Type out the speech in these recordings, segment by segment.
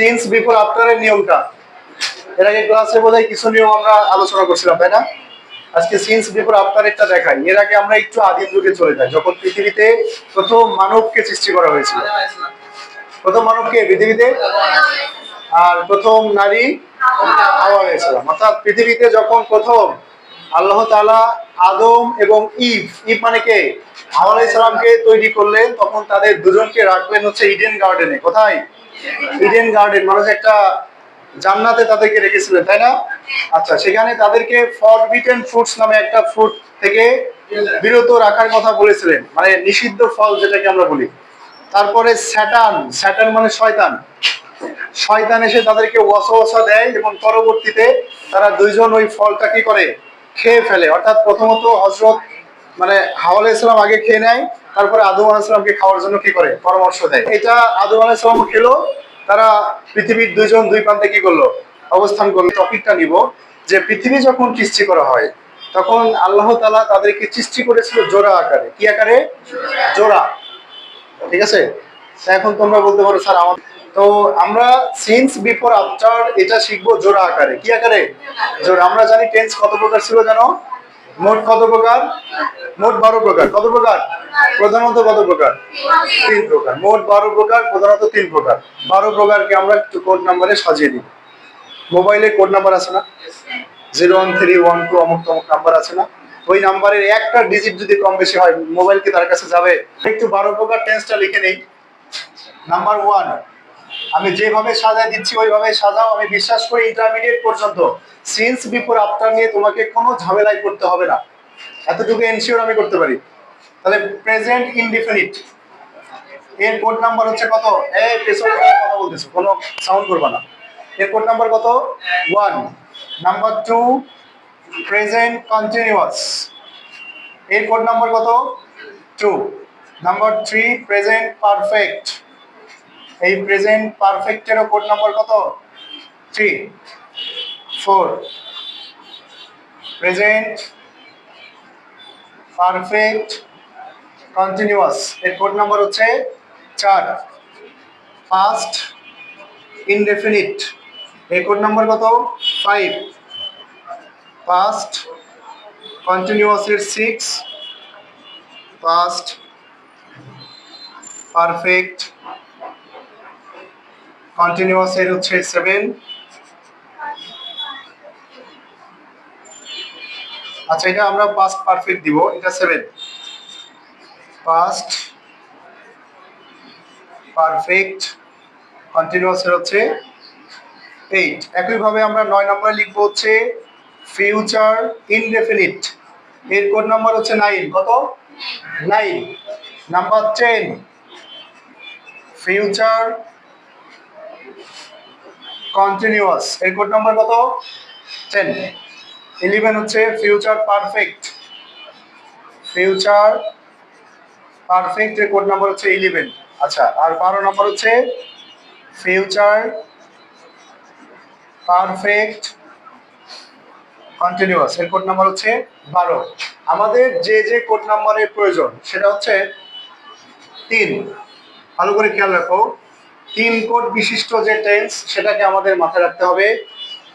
Since before আফটারের নিয়মটা। এর আগে ক্লাসে বোধহয় কিছু নিয়ম আমরা আলোচনা করছিলাম, তাই না? আজকে সিন্স বিফোর আফটারেরটা দেখাই। এর আগে আমরা একটু আদিম যুগে চলে যাই, যখন পৃথিবীতে প্রথম মানবকে সৃষ্টি করা হয়েছিল। প্রথম মানবকে পৃথিবীতে? আর প্রথম নারী হাওয়া হয়েছিলাম অর্থাৎ পৃথিবীতে যখন প্রথম আল্লাহ তাআলা আদম এবং ইভ ইভ মানে কে? হাওয়া আলাইসালামকে তৈরি করলেন, তখন তাদের দুজনকে রাখলেন হচ্ছে ইডেন গার্ডেনে। কোথায়? ইডেন গার্ডেন মানুষ একটা জান্নাতে তাদেরকে রেখেছিলেন, তাই না? আচ্ছা সেখানে তাদেরকে ফরবিটেন ফ্রুটস নামে একটা ফ্রুট থেকে বিরত রাখার কথা বলেছিলেন মানে নিষিদ্ধ ফল যেটাকে আমরা বলি। তারপরে স্যাটান স্যাটান মানে শয়তান। শয়তান এসে তাদেরকে ওয়াসওয়াসা দেয় এবং পরবর্তীতে তারা দুইজন ওই ফলটা কি করে? খেয়ে ফেলে। অর্থাৎ প্রথমত হজরত মানে হাওয়া ইসলাম আগে খেয়ে নেয় তারপরে আদম আলাইসালামকে খাওয়ার জন্য কি করে? পরামর্শ দেয়। এটা আদম আলাইসালাম খেলো, তারা পৃথিবীর দুইজন দুই প্রান্তে কি করল? অবস্থান করল। টপিকটা নিব যে পৃথিবী যখন সৃষ্টি করা হয়, তখন আল্লাহ তালা তাদেরকে সৃষ্টি করেছিল জোড়া আকারে। কি আকারে? জোড়া। ঠিক আছে? এখন তোমরা বলতে পারো, স্যার আমার তো আমরা সিন্স বিফোর আফটার এটা শিখব জোড়া আকারে। কি আকারে? জোড়া। আমরা জানি টেন্স কত প্রকার ছিল জানো? মোট কত প্রকার? মোট বারো প্রকার। কত প্রকার? প্রধানত কত প্রকার? তিন প্রকার। মোট বারো প্রকার, প্রধানত তিন প্রকার। বারো প্রকারকে আমরা একটু কোড নাম্বারে সাজিয়ে দিই। মোবাইলে কোড নাম্বার আছে না? Zero one three one two অমুক তমুক নাম্বার আছে না? ওই নাম্বারের একটা ডিজিট যদি কম বেশি হয় মোবাইল কি তার কাছে যাবে? একটু বারো প্রকার টেন্সটা লিখে নেই। নাম্বার ওয়ান আমি যেভাবে সাজায় দিচ্ছি, ওইভাবে সাজাও। আমি বিশ্বাস করি ইন্টারমিডিয়েট পর্যন্ত। সিন্স বিফোর আফটার নিয়ে তোমাকে কোনো ঝামেলায় করতে হবে না। এতটুকু এনশিওর আমি করতে পারি। তাহলে প্রেজেন্ট ইনডিফিনিট এর কোড নাম্বার হচ্ছে কত? এই পেছনে কথা বলতেছো, কোনো সাউন্ড করবা না। এর কোড নাম্বার কত? One number two present continuous এর কোড নাম্বার কত? Two number three present perfect এই প্রেজেন্ট পারফেক্টেরও কোড নাম্বার কত? Three four present perfect continuous এর কোড নাম্বার হচ্ছে চার। পাস্ট ইনডেফিনিট এর কোড নাম্বার কত? ফাইভ পাস্ট কন্টিনিউয়াস এর সিক্স পাস্ট পারফেক্ট কন্টিনিউয়াস এর হচ্ছে সেভেন আচ্ছা এটা আমরা পাস্ট পারফেক্ট দিব, এটা সেভেন পাস্ট পারফেক্ট কন্টিনিউয়াস এর হচ্ছে এইট একইভাবে আমরা নয় নম্বরে লিখব হচ্ছে ফিউচার ইনডেফিনিট এর কোড নাম্বার হচ্ছে নাইন কত? Nine number ten future continuous এর কোড নাম্বার কত? টেন ইলেভেন হচ্ছে ফিউচার পারফেক্ট ফিউচার পারফেক্ট এর কোড নাম্বার হচ্ছে ইলেভেন আচ্ছা আর বারো নাম্বার হচ্ছে ফিউচার পারফেক্ট কন্টিনিউয়াস এর কোড নাম্বার হচ্ছে বারো। আমাদের যে যে কোড নাম্বারের প্রয়োজন, সেটা হচ্ছে তিন। ভালো করে খেয়াল রাখো। তিন কোড বিশিষ্ট যে টেন্স সেটাকে আমাদের মাথায় রাখতে হবে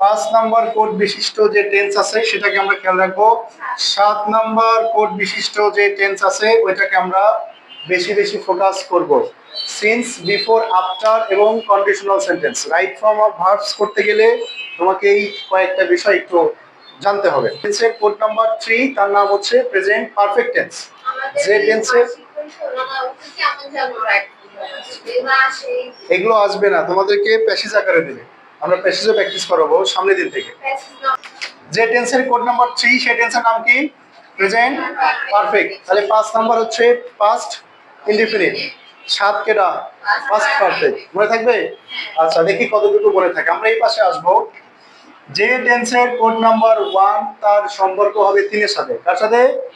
পাঁচ নাম্বার কোড বিশিষ্ট যে টেন্স আছে সেটাকে আমরা খেয়াল রাখব। সাত নাম্বার কোড বিশিষ্ট যে টেন্স আছে ওইটাকে আমরা বেশি বেশি ফোকাস করব। সিন্স বিফোর আফটার এবং conditional sentence right form of verbs করতে গেলে তোমাকে এই কয়েকটা বিষয় একটু জানতে হবে। টেন্সের কোড নাম্বার থ্রি তার নাম হচ্ছে প্রেজেন্ট পারফেক্ট টেন্স যে টেন্সের এগুলো আসবে না তোমাদেরকে প্যাসেজ আকারে দেবে। আমরা প্যাসেজও প্র্যাকটিস করাবো সামনের দিন থেকে। যে টেন্সের কোড নাম্বার থ্রি সেই টেন্সের নাম কি? প্রেজেন্ট পারফেক্ট তাহলে পাঁচ নাম্বার হচ্ছে পাস্ট ইনডিফিনিট সাত কেটা পাস্ট পারফেক্ট মনে থাকবে? আচ্ছা দেখি কতটুকু মনে থাকে। আমরা এই পাশে আসব। যে টেন্সের কোড নাম্বার ওয়ান, তার সম্পর্ক হবে তিনের সাথে। কার সাথে?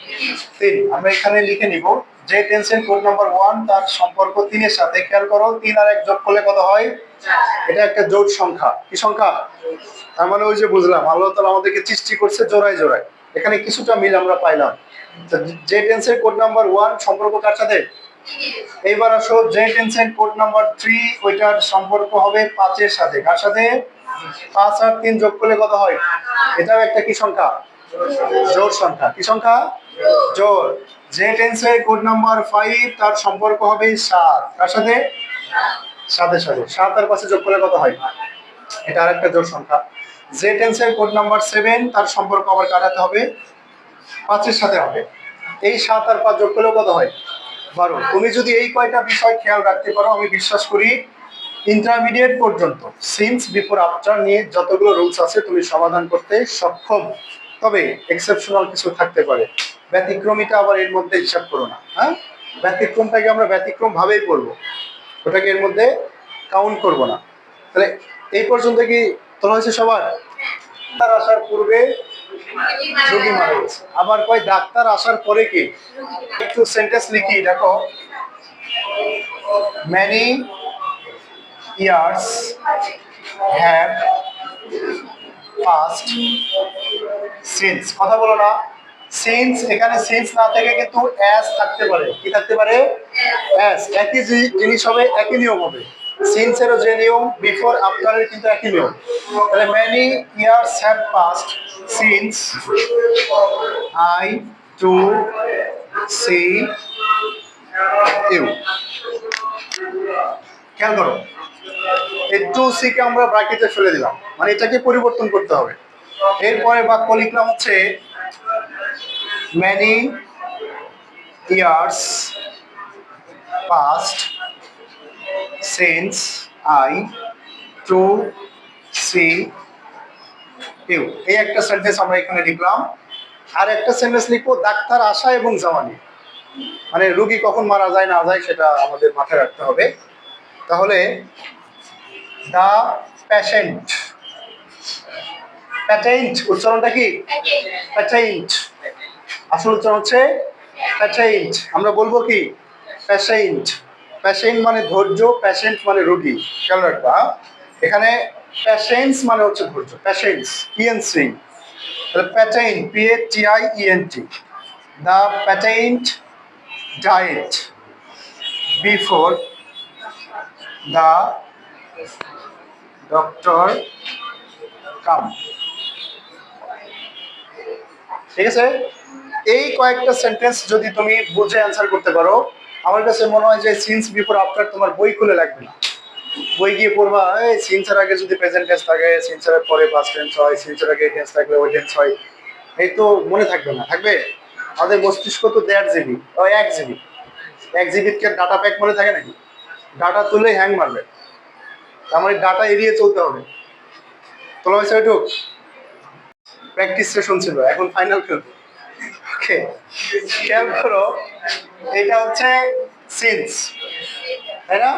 তিন। আমরা এখানে লিখে নিব, যে টেন্সের কোড নাম্বার ওয়ান, তার সম্পর্ক তিনের সাথে। খেয়াল করো, তিন আর এক যোগ করলে কত হয়? এটা একটা জোট সংখ্যা। কি সংখ্যা? তার মানে ওই যে বুঝলাম, আল্লাহ তালা আমাদেরকে সৃষ্টি করছে জোড়ায় জোড়ায়। এখানে কিছুটা মিল আমরা পাইলাম। যে টেন্সের কোড নাম্বার ওয়ান, সম্পর্ক কার সাথে? এইবার আসো, যে টেন্সের কোড নাম্বার থ্রি, ওইটার সম্পর্ক হবে পাঁচের সাথে। কার সাথে? পাঁচ আর তিন যোগ করলে কত হয়? এটাও একটা কি সংখ্যা? জোর সংখ্যা। কি সংখ্যা? জোর যে টেন্সের কোড নাম্বার ফাইভ তার সম্পর্ক হবে সাত। কার সাথে? সাতের সাথে। সাত আর পাশে যোগ করলে কত হয়? এটা আর একটা জোর সংখ্যা। যে টেন্সের কোড নাম্বার সেভেন তার সম্পর্ক আবার কাটাতে হবে? পাঁচের সাথে হবে। এই সাত আর পাঁচ যোগ করলেও কত হয়? বারো। তুমি যদি এই কয়টা বিষয় খেয়াল রাখতে পারো, আমি বিশ্বাস করি ইন্টারমিডিয়েট পর্যন্ত সিন্স বিফোর আফটার নিয়ে যতগুলো রুলস আছে তুমি সমাধান করতে সক্ষম। তবে এক্সেপশনাল কিছু থাকতে পারে। ব্যতিক্রমীটা আবার এর মধ্যে হিসাব করো না হ্যাঁ? ব্যতিক্রমটাকে আমরা ব্যতিক্রম ভাবেই করব। ওটাকে এর মধ্যে কাউন্ট করব না। তাহলে এই পর্যন্ত কি তোলা হয়েছে সবার? ডাক্তার আসার পূর্বে রোগী মারা গেছে। আবার কয়, ডাক্তার আসার পরে কি? একটু সেন্টেন্স লিখি, দেখো। Many years have passed since কথা বলো না। সিন্স এখানে সিন্স না থেকে কিন্তু অ্যাস থাকতে পারে। কি থাকতে পারে? অ্যাস একই জিনিস হবে, একই নিয়ম হবে। সিন্সেরও যে নিয়ম বিফোর আফটারের কিন্তু একই নিয়ম। তাহলে many years have passed since I to see you খেয়াল করো। এই টু সি কে আমরা ব্র্যাকেটে ফেলে দিলাম। মানে এটাকে পরিবর্তন করতে হবে। এরপরে বাক্য লিখলাম হচ্ছে many years passed since I to see you এই একটা সেন্টেন্স আমরা এখানে লিখলাম। আর একটা সেন্টেন্স লিখব, ডাক্তার আসা এবং নিয়ে মানে রুগী কখন মারা যায়, না যায়, সেটা আমাদের মাথায় রাখতে হবে। তাহলে দা প্যাশেন্ট প্যাটেন্ট উচ্চারণটা কি? প্যাটেন্ট আসল উচ্চারণ হচ্ছে প্যাশেন্ট আমরা বলব কি? প্যাশেন্ট প্যাশেন্ট মানে ধৈর্য প্যাশেন্ট মানে রোগী। খেয়াল রাখবা? এখানে প্যাশেন্স মানে হচ্ছে ধৈর্য। প্যাশেন্স তাহলে patient P A T I E N T the patient died before the doctor came. ঠিক আছে? এই কয়েকটা সেন্টেন্স যদি তুমি বুঝে অ্যান্সার করতে পারো, আমার কাছে মনে হয় যে সিন্স বিফোর আফটার তোমার বই খুলে লাগবে না। বই গিয়ে পড়বা, এই সিন্সের আগে যদি প্রেজেন্ট টেন্স থাকে সিন্সের পরে পাস্ট টেন্স হয় সিন্সের আগে টেন্স থাকলে ওই টেন্স হয়। এই তো মনে থাকবে না। থাকবে? আমাদের মস্তিষ্ক তো দেড় জিবি ও এক জিবি এক জিবির ডাটা প্যাক মনে থাকে নাকি? ডাটা তুলে হ্যাং মারবে। তার মানে ডাটা এড়িয়ে চলতে হবে। তোলা হয়েছে ওইটুক প্র্যাকটিস সেশন ছিল, এখন ফাইনাল খেলব। ওকে খেয়াল করো, এটা হচ্ছে সিন্স তাই না?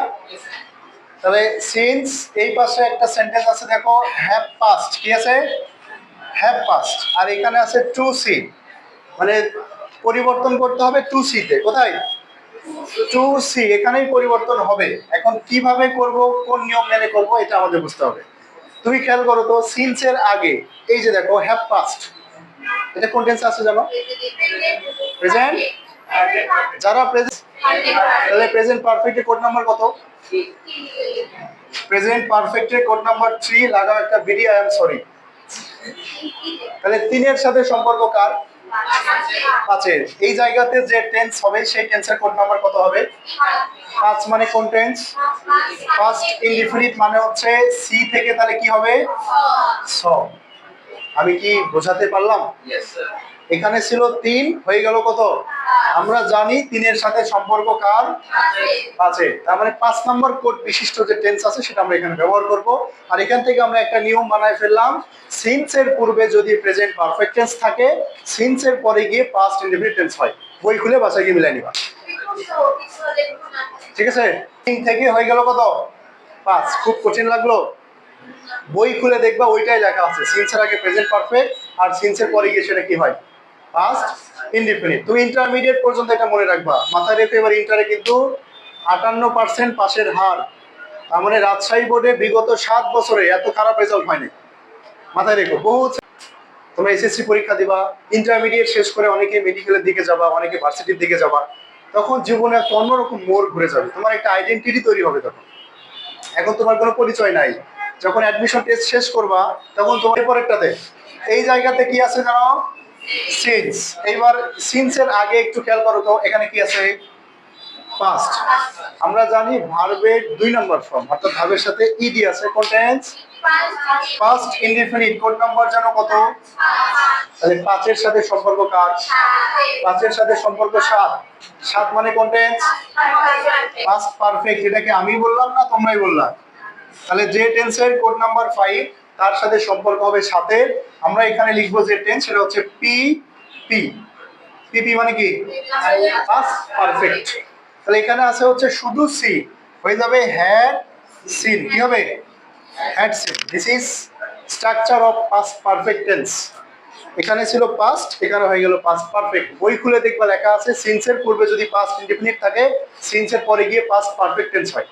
তাহলে সিন্স এই পাশে একটা সেন্টেন্স আছে, দেখো হ্যাভ পাস্ট কি আছে? হ্যাভ পাস্ট আর এখানে আছে টু সি মানে পরিবর্তন করতে হবে টু সিতে কোথায়? টু সি এখানেই পরিবর্তন হবে। এখন কীভাবে করব, কোন নিয়ম মেনে করব, এটা আমাদের বুঝতে হবে। তুমি খেয়াল করো তো সিন্সের আগে, এই যে দেখো হ্যাভ পাস্ট এটা কোন টেন্স আছে জানো? প্রেজেন্ট যারা প্রেজেন্ট তাহলে প্রেজেন্ট পারফেক্টের কোড নাম্বার কত? প্রেজেন্ট পারফেক্টের কোড নাম্বার থ্রি লাগাও একটা বিডি আই এম সরি তাহলে তিনের সাথে সম্পর্ক কার? পাঁচের এই জায়গাতে যে টেন্স হবে সেই টেন্সের কোড নাম্বার কত হবে? পাঁচ মানে কোন টেন্স ফার্স্ট ইনডিফিনিট মানে হচ্ছে সি থেকে তাহলে কি হবে? স আমি কি বোঝাতে পারলাম? এখানে ছিল তিন হয়ে গেল কত? আমরা জানি তিনের সাথে সম্পর্ক কার? আছে তার মানে পাঁচ নম্বর কোড বিশিষ্ট যে টেন্স আছে সেটা আমরা এখানে ব্যবহার করব। আর এখান থেকে আমরা একটা নিয়ম বানায় ফেললাম সিন্স এর পূর্বে যদি প্রেজেন্ট পারফেক্ট টেন্স থাকে সিন্স এর পরে গিয়ে পাস্ট ইনডিফিনিট টেন্স হয়। বই খুলে বাসায় গিয়ে মিলাই নিবা। ঠিক আছে? তিন থেকে হয়ে গেল কত? পাঁচ। খুব কঠিন লাগল। বই খুলে দেখবা ওইটাই লেখা আছে। সিন্সের আগে প্রেজেন্ট পারফেক্ট আর সিন্সের পরে গিয়ে সেটা কি হয়? পাস্ট ইনডিফিনিট তুমি ইন্টারমিডিয়েট পর্যন্ত এটা মনে রাখবা। মাথায় রেখে এবার ইন্টারে কিন্তু আটান্ন পার্সেন্ট পাশের হার। তার মানে রাজশাহী বোর্ডে বিগত সাত বছরে এত খারাপ রেজাল্ট হয়নি। মাথায় রেখো, বহু তোমরা এসএসসি পরীক্ষা দিবা ইন্টারমিডিয়েট শেষ করে অনেকে মেডিকেলের দিকে যাবা, অনেকে ভার্সিটির দিকে যাবা, তখন জীবনে একটা অন্যরকম মোড় ঘুরে যাবে, তোমার একটা আইডেন্টিটি তৈরি হবে তখন। এখন তোমার কোনো পরিচয় নাই, যখন অ্যাডমিশন টেস্ট শেষ করবা, তখন তোমার পরেরটাতে এই জায়গাতে কি আছে জানো সিন্স এইবার সিন্সের আগে একটু খেয়াল করো তো, এখানে কি আছে? পাস্ট আমরা জানি ভার্বের দুই নম্বর ফর্ম অর্থাৎ ভার্বের সাথে ইডি আছে কোন tense first indefinite code number জানো কত? তাহলে পাঁচের সাথে সম্পর্ক কার? পাঁচের সাথে সম্পর্ক সাত। সাত মানে কোন টেন্স পাস্ট পারফেক্ট এটা কি আমি বললাম না, তোমরাই বললাম তাহলে যে টেন্সের কোড নাম্বার ফাইভ তার সাথে সম্পর্ক হবে সাতের। আমরা এখানে লিখব যে টেন্স সেটা হচ্ছে পি পি পিপি মানে কি? পাস্ট পারফেক্ট তাহলে এখানে আছে হচ্ছে শুধু সি হয়ে যাবে হ্যাড সিন কি হবে? Had seen this is structure of past perfect tense এখানে ছিল পাস্ট এখানে হয়ে গেল পাস্ট পারফেক্ট বই খুলে দেখবা লেখা আছে সিন্সের পূর্বে যদি পাস্ট ইনডিফিনিট থাকে সিন্সের পরে গিয়ে পাস্ট পারফেক্ট টেন্স হয়।